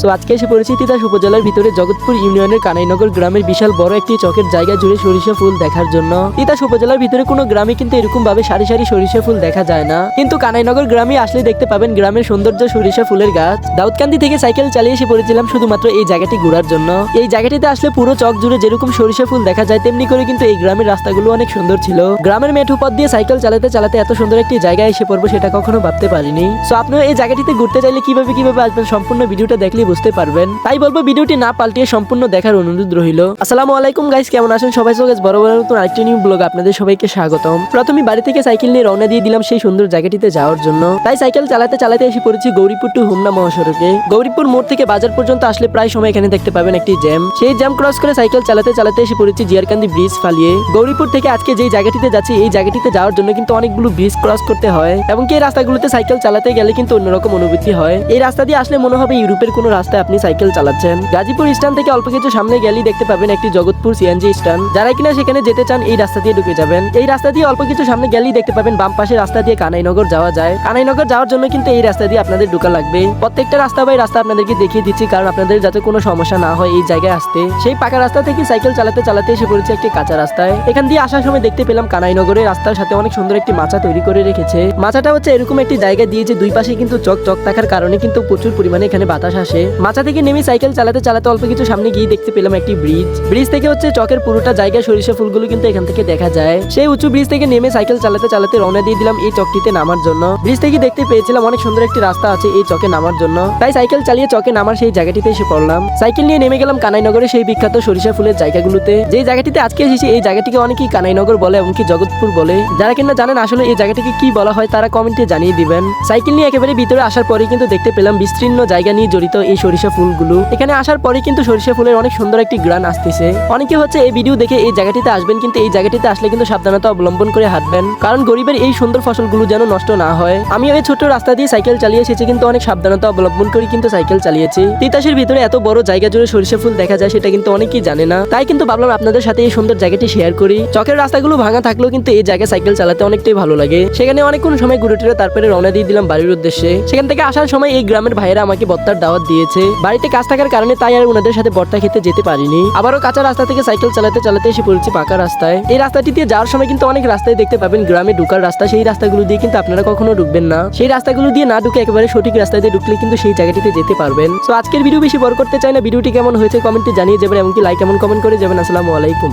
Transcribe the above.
So আজকে এসে পড়েছি তিতাস উপজেলার ভিতরে জগৎপুর ইউনিয়নের কানাইনগর গ্রামের বিশাল বড় একটি চকের জায়গা জুড়ে সরিষা ফুল দেখার জন্য। তিতাস উপজেলার ভিতরে কোনো গ্রামে কিন্তু এরকম ভাবে সারি সারি সরিষা ফুল দেখা যায় না। কিন্তু কানাইনগর গ্রামে আসলে দেখতে পাবেন গ্রামের সৌন্দর্য সরিষা ফুলের গাছ। দাউদকান্দি থেকে সাইকেল চালিয়ে এসে পড়েছিলাম শুধুমাত্র এই জায়গাটি ঘোরার জন্য। এই জায়গাটিতে আসলে পুরো চক জুড়ে যেরকম সরিষা ফুল দেখা যায়, তেমনি করে কিন্তু এই গ্রামের রাস্তাগুলো অনেক সুন্দর ছিল। গ্রামের মেঠো পথ দিয়ে সাইকেল চালাতে চালাতে এত সুন্দর একটি জায়গায় এসে পড়ব সেটা কখনো ভাবতে পারিনি। সো আপনারা এই জায়গাটিতে ঘুরতে চাইলে কীভাবে কীভাবে আসবেন, সম্পূর্ণ ভিডিওটা দেখলেই বুঝতে পারবেন। তাই বলব ভিডিওটি না পাল্টিয়ে সম্পূর্ণ দেখার অনুরোধ রইল। আসসালামু আলাইকুম গাইস কেমন আছেন সবাই? সো বড় বড় নতুন আরেকটি নিউ ব্লগ আপনাদের সবাইকে স্বাগতম। প্রথমে বাড়ি থেকে সাইকেল নিয়ে রওনা দিয়ে দিলাম সেই সুন্দর জায়গাটিতে যাওয়ার জন্য। তাই সাইকেল চালাতে চালাতে এসে পড়েছি গৌরীপুর টু হুমনা মহাসড়কে। গৌরীপুর মোড় থেকে বাজার পর্যন্ত আসলে প্রায় সময় এখানে দেখতে পাবেন একটি জ্যাম সেই জ্যাম ক্রস করে সাইকেল চালাতে চালাতে এসে পড়েছি জিয়ারকান্দি ব্রিজ ফালিয়ে। গৌরীপুর থেকে আজকে যেই জায়গাটিতে যাচ্ছি, এই জায়গাটিতে যাওয়ার জন্য কিন্তু অনেকগুলো ব্রিজ ক্রস করতে হয়। এবং এই রাস্তাগুলোতে সাইকেল চালাতে গেলে কিন্তু অন্যরকম অনুভূতি হয়। এই রাস্তা দিয়ে আসলে মনে হবে ইউরোপের কোনো রাস্তায় আপনি সাইকেল চালাচ্ছেন। গাজীপুর স্ট্যান্ড থেকে অল্প কিছু সামনে গেলেই দেখতে পাবেন একটি জগৎপুর সিএনজি স্ট্যান্ড। যারা কিনা সেখানে যেতে চান, এই রাস্তা দিয়ে ঢুকে যাবেন। এই রাস্তা দিয়ে অল্প কিছু সামনে গেলেই দেখতে পাবেন বাম পাশে রাস্তা দিয়ে কানাইনগর যাওয়া যায়। কানাইনগর যাওয়ার জন্য কিন্তু এই রাস্তা দিয়ে আপনাদের ঢুকা লাগবে। প্রত্যেকটা রাস্তা বাই রাস্তা আপনাদেরকে দেখিয়ে দিচ্ছি, কারণ আপনাদের যাতে কোনো সমস্যা না হয় এই জায়গায় আসতে। সেই পাকা রাস্তা থেকে সাইকেল চালাতে চালাতে এসে পড়েছে একটি কাঁচা রাস্তায়। এখান দিয়ে আসার সময় দেখতে পেলাম কানাইনগরের রাস্তার সাথে অনেক সুন্দর একটি মাচা তৈরি করে রেখেছে। মাচাটা হচ্ছে এরকম একটি জায়গা দিয়ে যে দুই পাশে কিন্তু চক চক থাকার কারণে কিন্তু প্রচুর পরিমাণে এখানে বাতাস আসে। মাচা থেকে নেমে সাইকেল চালাতে চালাতে অল্প কিছু সামনে গিয়ে দেখতে পেলাম একটি ব্রিজ। ব্রিজ থেকে হচ্ছে চকের পুরোটা জায়গায় সরিষা ফুলগুলো কিন্তু এখান থেকে দেখা যায়। সেই উঁচু ব্রিজ থেকে নেমে সাইকেল চালাতে চালাতে রওনা দিয়ে দিলাম এই চকটিতে নামার জন্য। ব্রিজ থেকে দেখতে পেয়েছিলাম অনেক সুন্দর একটি রাস্তা আছে এই চকে নামার জন্য। তাই সাইকেল চালিয়ে চকে নামার সেই জায়গাটিতে এসে পড়লাম। সাইকেল নিয়ে নেমে গেলাম কানাইনগরে সেই বিখ্যাত সরিষা ফুলের জায়গাগুলোতে। যে জায়গাটিতে আজকে এসেছি এই জায়গাটিকে অনেকেই কানাইনগর বলে এমনকি জগৎপুর বলে। যারা কিনা জানেন আসলে এই জায়গাটিকে কি বলা হয় তারা কমেন্টে জানিয়ে দিবেন। সাইকেল নিয়ে একেবারে ভিতরে আসার পরে কিন্তু দেখতে পেলাম বিস্তীর্ণ জায়গা নিয়ে জড়িত এই সরিষা ফুলগুলো। এখানে আসার পরে কিন্তু সরিষা ফুলের অনেক সুন্দর একটি গ্রান আসতেছে। অনেকে হচ্ছে এই ভিডিও দেখে এই জায়গাটিতে আসবেন, কিন্তু এই জায়গাটিতে আসলে কিন্তু সাবধানতা অবলম্বন করে হাঁটবেন। কারণ গরিবের এই সুন্দর ফসলগুলো যেন নষ্ট না হয়। আমি এই ছোট রাস্তা দিয়ে সাইকেল চালিয়ে এসেছি, কিন্তু অনেক সাবধানতা অবলম্বন করে কিন্তু সাইকেল চালিয়েছি। তিতাসের ভিতরে এত বড় জায়গা জুড়ে সরিষা ফুল দেখা যায়, সেটা কিন্তু অনেকেই জানে না। তাই কিন্তু ভাবলাম আপনাদের সাথে এই সুন্দর জায়গাটি শেয়ার করি। চকের রাস্তাগুলো ভাঙা থাকলেও কিন্তু এই জায়গায় সাইকেল চালাতে অনেকটাই ভালো লাগে। সেখানে অনেকক্ষণ সময় ঘুরে টুরে তারপরে রওনা দিয়ে দিলাম বাড়ির উদ্দেশ্যে। সেখান থেকে আসার সময় এই গ্রামের ভাইয়েরা আমাকে বত্তার দাওয়াত দিয়েছে। বাড়িতে কাজ থাকার কারণে তাই আর ওনাদের সাথে বর্তা খেতে যেতে পারিনি। আবারও কাঁচা রাস্তা থেকে সাইকেল চালাতে চালাতে এসে পড়েছি পাকা রাস্তায়। এই রাস্তাটি দিয়ে যাওয়ার সময় কিন্তু অনেক রাস্তায় দেখতে পাবেন গ্রামে ঢুকার রাস্তা। সেই রাস্তাগুলো দিয়ে কিন্তু আপনারা কখনো ঢুকবেন না। সেই রাস্তাগুলো দিয়ে না ঢুকে একেবারে সঠিক রাস্তা দিয়ে ঢুকলে কিন্তু সেই জায়গাটিতে যেতে পারবেন। তো আজকের ভিডিও বেশি বড় করতে চাই না। ভিডিওটি কেমন হয়েছে কমেন্টে জানিয়ে যাবেন, এমনকি লাইক এমন কমেন্ট করে যাবেন। আসসালামু আলাইকুম।